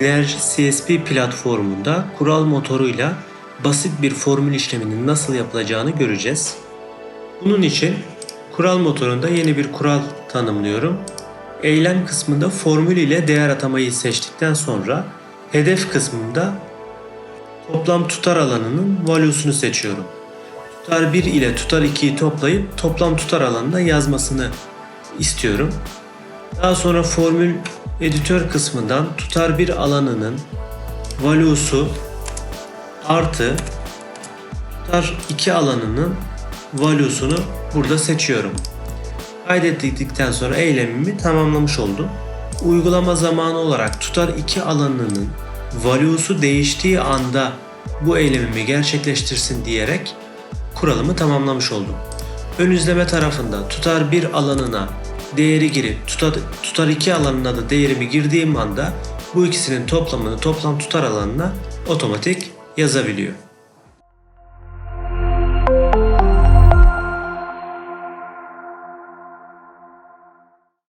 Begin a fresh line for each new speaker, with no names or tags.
Enerji CSP platformunda kural motoruyla basit bir formül işleminin nasıl yapılacağını göreceğiz. Bunun için kural motorunda yeni bir kural tanımlıyorum. Eylem kısmında formül ile değer atamayı seçtikten sonra hedef kısmında toplam tutar alanının value'sunu seçiyorum. Tutar 1 ile tutar 2'yi toplayıp toplam tutar alanına yazmasını istiyorum. Daha sonra formül editör kısmından tutar 1 alanının value'su artı tutar 2 alanının value'sunu burada seçiyorum. Kaydettikten sonra eylemimi tamamlamış oldum. Uygulama zamanı olarak tutar 2 alanının value'su değiştiği anda bu eylemimi gerçekleştirsin diyerek kuralımı tamamlamış oldum. Ön izleme tarafında tutar 1 alanına değeri girip tutar, tutar 2 alanına da değerimi girdiğim anda bu ikisinin toplamını toplam tutar alanına otomatik yazabiliyor.